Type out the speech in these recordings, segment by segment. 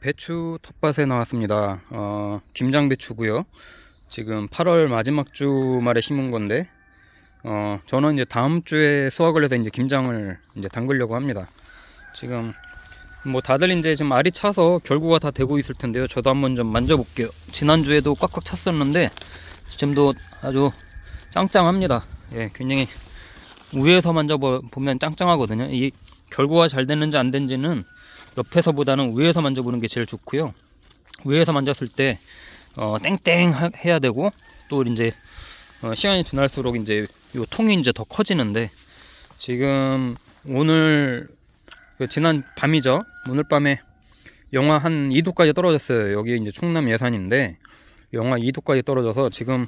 배추 텃밭에 나왔습니다. 어, 김장 배추고요. 지금 8월 마지막 주말에 심은 건데, 어, 저는 이제 다음 주에 수확을 해서 이제 김장을 이제 담그려고 합니다. 지금 뭐 다들 이제 지금 알이 차서 결구가 다 되고 있을 텐데요. 저도 한번 좀 만져볼게요. 지난 주에도 꽉꽉 찼었는데 지금도 아주 짱짱합니다. 예, 굉장히 위에서 만져보면 짱짱하거든요. 이 결구가 잘 됐는지 안 된지는 옆에서보다는 위에서 만져보는 게 제일 좋고요. 위에서 만졌을 때 어, 땡땡 하- 해야 되고 또 이제 어, 시간이 지날수록 이제 요 통이 이제 더 커지는데 지금 오늘 그 지난 밤이죠. 오늘 밤에 영하 한 2도까지 떨어졌어요. 여기 이제 충남 예산인데 영하 2도까지 떨어져서 지금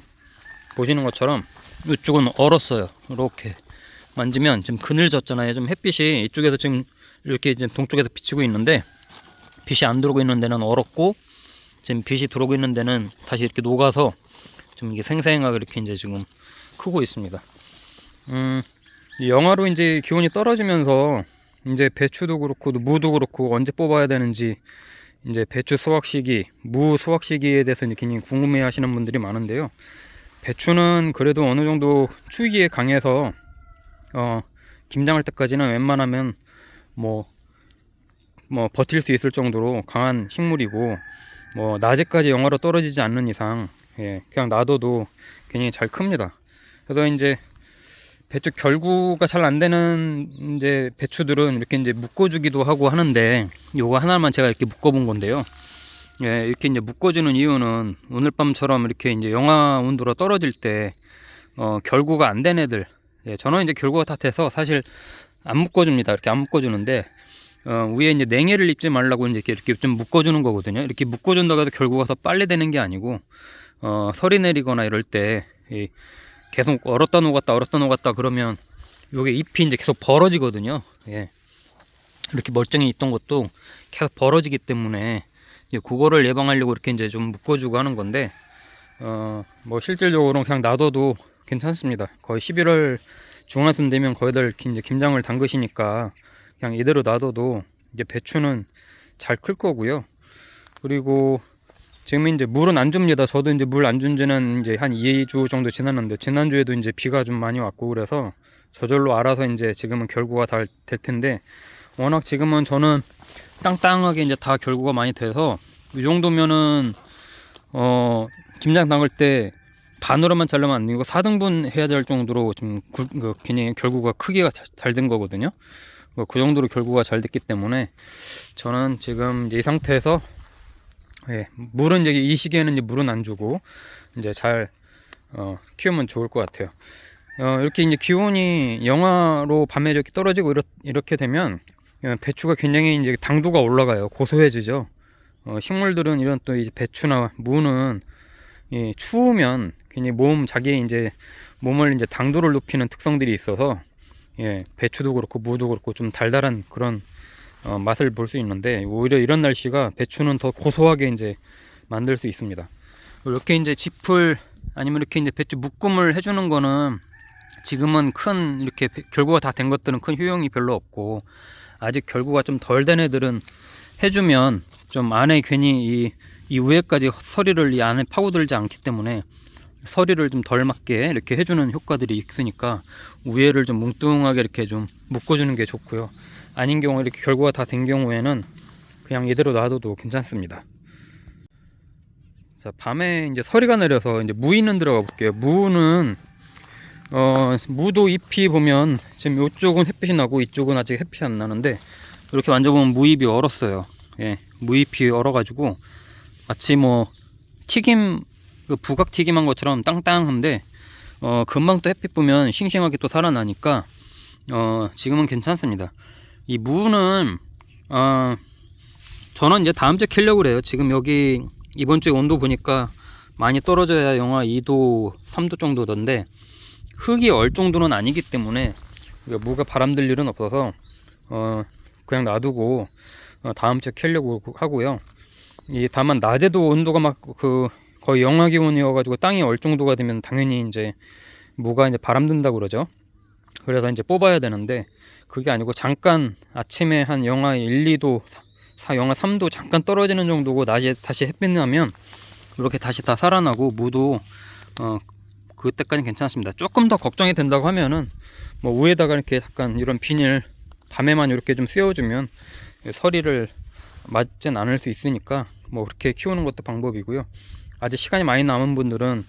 보시는 것처럼 이쪽은 얼었어요. 이렇게 만지면 지금 그늘졌잖아요. 좀 햇빛이 이쪽에서 지금 이렇게 이제 동쪽에서 비치고 있는데 빛이 안 들어오고 있는 데는 얼었고 지금 빛이 들어오고 있는 데는 다시 이렇게 녹아서 좀 이게 생생하게 이렇게 이제 지금 크고 있습니다. 음, 이 영하로 이제 기온이 떨어지면서 이제 배추도 그렇고 무도 그렇고 언제 뽑아야 되는지 이제 배추 수확 시기, 무 수확 시기에 대해서 이제 굉장히 궁금해 하시는 분들이 많은데요. 배추는 그래도 어느 정도 추위에 강해서 어, 김장할 때까지는 웬만하면 뭐, 뭐, 버틸 수 있을 정도로 강한 식물이고, 뭐, 낮에까지 영하로 떨어지지 않는 이상, 예, 그냥 놔둬도 굉장히 잘 큽니다. 그래서 이제, 배추 결구가 잘 안 되는 이제 배추들은 이렇게 이제 묶어주기도 하고 하는데, 요거 하나만 제가 이렇게 묶어본 건데요. 예, 이렇게 이제 묶어주는 이유는 오늘 밤처럼 이렇게 이제 영하 온도로 떨어질 때, 어, 결구가 안 된 애들, 예, 저는 이제 결구가 탓해서 사실 안 묶어줍니다. 이렇게 안 묶어주는데 어, 위에 이제 냉해를 입지 말라고 이제 이렇게, 이렇게 좀 묶어주는 거거든요. 이렇게 묶어준다고 해서 결구가 더 빨리 되는 게 아니고 어, 설이 내리거나 이럴 때 이, 계속 얼었다 녹았다 얼었다 녹았다 그러면 요게 잎이 이제 계속 벌어지거든요. 예. 이렇게 멀쩡히 있던 것도 계속 벌어지기 때문에 이제 그거를 예방하려고 이렇게 이제 좀 묶어주고 하는 건데 어, 뭐 실질적으로 그냥 놔둬도 괜찮습니다. 거의 11월 중하순 되면 거의들 이제 김장을 담그시니까 그냥 이대로 놔둬도 이제 배추는 잘 클 거고요. 그리고 지금 이제 물은 안 줍니다. 저도 이제 물 안 준 지는 이제 한 2주 정도 지났는데 지난주에도 이제 비가 좀 많이 왔고 그래서 저절로 알아서 이제 지금은 결구가 다 될 텐데 워낙 지금은 저는 땅땅하게 이제 다 결구가 많이 돼서 이 정도면은 어 김장 담글 때 반으로만 자르면 안 되고 4등분 해야 될 정도로 좀 구, 그 굉장히 결구가 크기가 잘 된 거거든요. 어, 그 정도로 결구가 잘 됐기 때문에 저는 지금 이제 이 상태에서 예, 물은 이제 이 시기에는 이제 물은 안 주고 이제 잘 어, 키우면 좋을 것 같아요. 어, 이렇게 이제 기온이 영하로 밤에 이렇게 떨어지고 이렇, 이렇게 되면 어, 배추가 굉장히 이제 당도가 올라가요. 고소해지죠. 어, 식물들은 이런 또 이제 배추나 무는 예, 추우면 괜히 몸 자기 이제 몸을 이제 당도를 높이는 특성들이 있어서 예, 배추도 그렇고 무도 그렇고 좀 달달한 그런 어, 맛을 볼 수 있는데 오히려 이런 날씨가 배추는 더 고소하게 이제 만들 수 있습니다. 이렇게 이제 짚을 아니면 이렇게 이제 배추 묶음을 해주는 거는 지금은 큰 이렇게 배- 결구가 다 된 것들은 큰 효용이 별로 없고 아직 결구가 좀 덜 된 애들은 해주면 좀 안에 괜히 이, 이 위에까지 서리를 이 안에 파고들지 않기 때문에 서리를 좀 덜 맞게 이렇게 해주는 효과들이 있으니까 위에를 좀 뭉뚱하게 이렇게 좀 묶어주는 게 좋고요. 아닌 경우 이렇게 결과가 다 된 경우에는 그냥 이대로 놔둬도 괜찮습니다. 자 밤에 이제 서리가 내려서 이제 무 있는 들어가 볼게요. 무는 어 무도 잎이 보면 지금 이쪽은 햇빛이 나고 이쪽은 아직 햇빛이 안 나는데 이렇게 만져보면 무잎이 얼었어요. 예, 무잎이 얼어가지고 마치 뭐 튀김 그 부각 튀김한 것처럼 땅땅한데 어 금방 또 햇빛 보면 싱싱하게 또 살아나니까 어 지금은 괜찮습니다. 이 무는 어 저는 이제 다음 주에 캐려고 그래요. 지금 여기 이번 주에 온도 보니까 많이 떨어져야 영하 2도 3도 정도던데 흙이 얼 정도는 아니기 때문에 무가 바람 들 일은 없어서 어 그냥 놔두고 어, 다음 주에 캐려고 하고요. 이 다만 낮에도 온도가 막 그 거의 영하 기온이어가지고 땅이 얼 정도가 되면 당연히 이제 무가 이제 바람 든다 그러죠. 그래서 이제 뽑아야 되는데 그게 아니고 잠깐 아침에 한 영하 1, 2도 사- 영하 3도 잠깐 떨어지는 정도고 낮에 다시 햇빛 나면 이렇게 다시 다 살아나고 무도 어 그때까지 괜찮습니다. 조금 더 걱정이 된다고 하면은 뭐 위에다가 이렇게 약간 이런 비닐 밤에만 이렇게 좀 씌워주면 서리를 맞진 않을 수 있으니까 뭐 그렇게 키우는 것도 방법이고요. 아직 시간이 많이 남은 분들은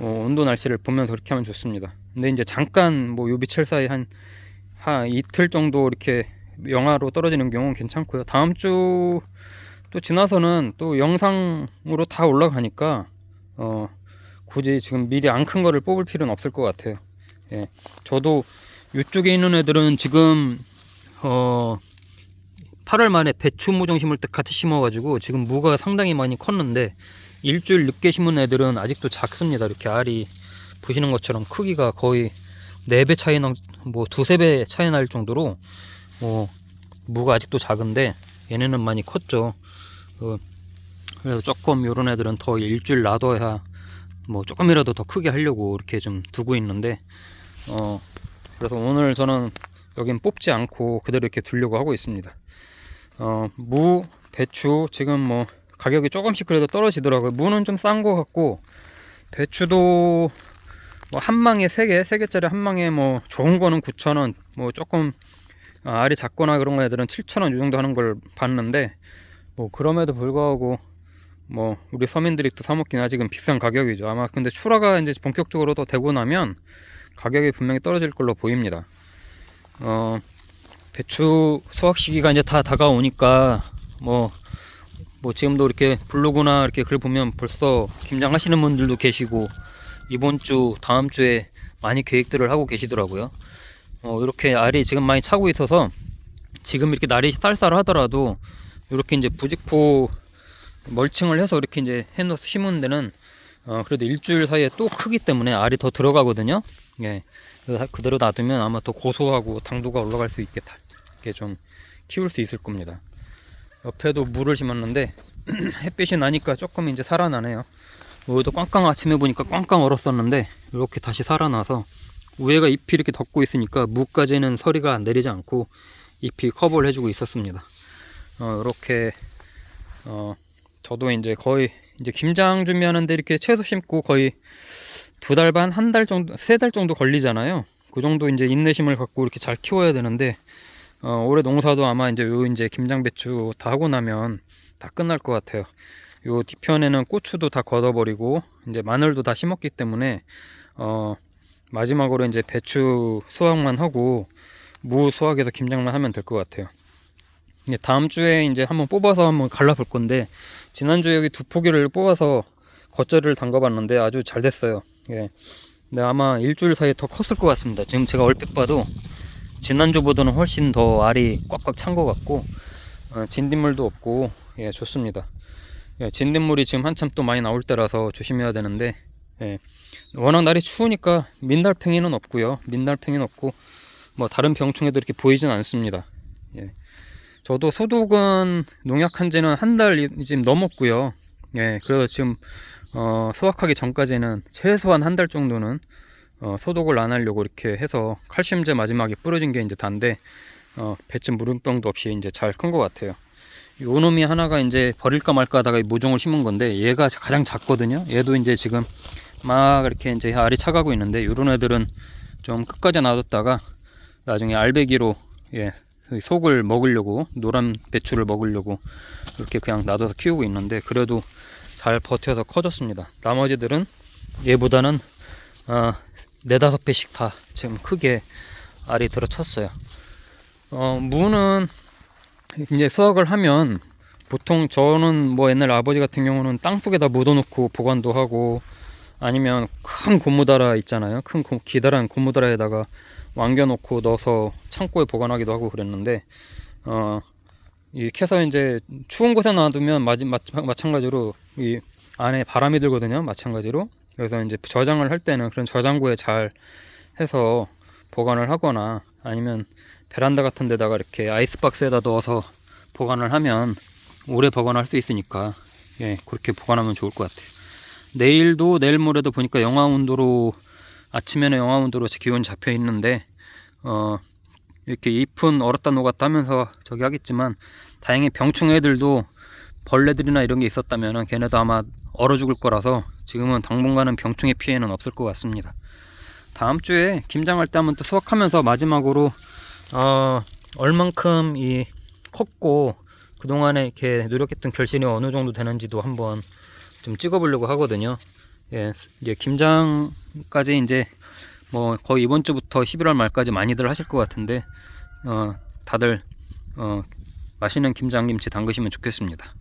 어, 온도 날씨를 보면서 그렇게 하면 좋습니다. 근데 이제 잠깐 뭐 요비철 사이 한, 한 이틀 정도 이렇게 영하로 떨어지는 경우는 괜찮고요. 다음 주 또 지나서는 또 영상으로 다 올라가니까 어 굳이 지금 미리 안 큰 거를 뽑을 필요는 없을 것 같아요. 예. 저도 이쪽에 있는 애들은 지금 어 8월 말에 배추 무 정 심을 때 같이 심어가지고 지금 무가 상당히 많이 컸는데 일주일 늦게 심은 애들은 아직도 작습니다. 이렇게 알이 보시는 것처럼 크기가 거의 4배 차이 나, 뭐 두세 배 차이 날 정도로 뭐 무가 아직도 작은데 얘네는 많이 컸죠. 어, 그래서 조금 요런 애들은 더 일주일 놔둬야 뭐 조금이라도 더 크게 하려고 이렇게 좀 두고 있는데 어 그래서 오늘 저는 여긴 뽑지 않고 그대로 이렇게 두려고 하고 있습니다. 어, 무, 배추 지금 뭐 가격이 조금씩 그래도 떨어지더라고요. 무는 좀싼거 같고 배추도 뭐 한 망에 세 개, 세 개짜리 한 망에 뭐 좋은 거는 9,000원, 뭐 조금 아, 알이 작거나 그런 거 애들은 7,000원 이 정도 하는 걸 봤는데 뭐 그럼에도 불구하고 뭐 우리 서민들이 또 사 먹긴 아직은 비싼 가격이죠. 아마 근데 출하가 이제 본격적으로 또 되고 나면 가격이 분명히 떨어질 걸로 보입니다. 어 배추 수확 시기가 이제 다 다가오니까 뭐, 뭐 지금도 이렇게 블로그나 이렇게 글 보면 벌써 김장하시는 분들도 계시고 이번 주 다음 주에 많이 계획들을 하고 계시더라고요. 어, 이렇게 알이 지금 많이 차고 있어서 지금 이렇게 날이 쌀쌀하더라도 이렇게 이제 부직포 멀칭을 해서 이렇게 이제 해놓 심은 데는 어, 그래도 일주일 사이에 또 크기 때문에 알이 더 들어가거든요. 예. 그대로 놔두면 아마 더 고소하고 당도가 올라갈 수 있게 다- 이렇게 좀 키울 수 있을 겁니다. 옆에도 물을 심었는데 햇빛이 나니까 조금 이제 살아나네요. 여기도 꽝꽝 아침에 보니까 꽝꽝 얼었었는데 이렇게 다시 살아나서 위에가 잎이 이렇게 덮고 있으니까 무까지는 서리가 안 내리지 않고 잎이 커버를 해주고 있었습니다. 어, 이렇게 어, 저도 이제 거의 이제 김장 준비하는데 이렇게 채소 심고 거의 두 달 반, 한 달 정도, 세 달 정도 걸리잖아요. 그 정도 이제 인내심을 갖고 이렇게 잘 키워야 되는데 어, 올해 농사도 아마 이제 요 이제 김장 배추 다 하고 나면 다 끝날 것 같아요. 요 뒤편에는 고추도 다 걷어버리고 이제 마늘도 다 심었기 때문에 어, 마지막으로 이제 배추 수확만 하고 무 수확해서 김장만 하면 될 것 같아요. 다음 주에 이제 한번 뽑아서 한번 갈라볼 건데 지난주에 여기 두 포기를 뽑아서 겉절이를 담가봤는데 아주 잘 됐어요. 예. 근데 아마 일주일 사이에 더 컸을 것 같습니다. 지금 제가 얼핏 봐도 지난주보다는 훨씬 더 알이 꽉꽉 찬 것 같고 어, 진딧물도 없고 예 좋습니다. 예, 진딧물이 지금 한참 또 많이 나올 때라서 조심해야 되는데 예, 워낙 날이 추우니까 민달팽이는 없고요. 민달팽이는 없고 뭐 다른 병충해도 이렇게 보이진 않습니다. 예. 저도 소독은 농약한 지는 한 달 지금 넘었고요. 예, 그래서 지금 어, 수확하기 전까지는 최소한 한 달 정도는 어, 소독을 안 하려고 이렇게 해서 칼슘제 마지막에 뿌려진 게 이제 단데 어, 배쯤 물음병도 없이 이제 잘 큰 것 같아요. 요 놈이 하나가 이제 버릴까 말까 하다가 이 모종을 심은 건데 얘가 가장 작거든요. 얘도 이제 지금 막 이렇게 이제 알이 차가고 있는데 요런 애들은 좀 끝까지 놔뒀다가 나중에 알배기로 예, 그 속을 먹으려고 노란 배추를 먹으려고 이렇게 그냥 놔둬서 키우고 있는데 그래도 잘 버텨서 커졌습니다. 나머지들은 얘보다는 어, 네다섯 배씩 다 지금 크게 알이 들어찼어요. 어, 무는 이제 수확을 하면 보통 저는 뭐 옛날 아버지 같은 경우는 땅 속에다 묻어놓고 보관도 하고 아니면 큰 고무다라 있잖아요. 큰 고- 기다란 고무다라에다가 왕겨놓고 넣어서 창고에 보관하기도 하고 그랬는데 어, 이 캐서 이제 추운 곳에 놔두면 마지, 마, 마찬가지로 이 안에 바람이 들거든요. 마찬가지로 그래서 이제 저장을 할 때는 그런 저장고에 잘 해서 보관을 하거나 아니면 베란다 같은 데다가 이렇게 아이스박스에다 넣어서 보관을 하면 오래 보관할 수 있으니까 예 그렇게 보관하면 좋을 것 같아요. 내일도 내일 모레도 보니까 영하 온도로 아침에는 영하 온도로 기온 잡혀 있는데 어 이렇게 잎은 얼었다 녹았다 하면서 저기 하겠지만 다행히 병충 애들도 벌레들이나 이런 게 있었다면 걔네도 아마 얼어 죽을 거라서 지금은 당분간은 병충해 피해는 없을 것 같습니다. 다음 주에 김장할 때 한번 또 수확하면서 마지막으로 어, 얼만큼 이 컸고 그동안에 이렇게 노력했던 결실이 어느 정도 되는지도 한번 좀 찍어보려고 하거든요. 예, 이제 김장까지 이제 뭐 거의 이번 주부터 11월 말까지 많이들 하실 것 같은데 어, 다들 어, 맛있는 김장김치 담그시면 좋겠습니다.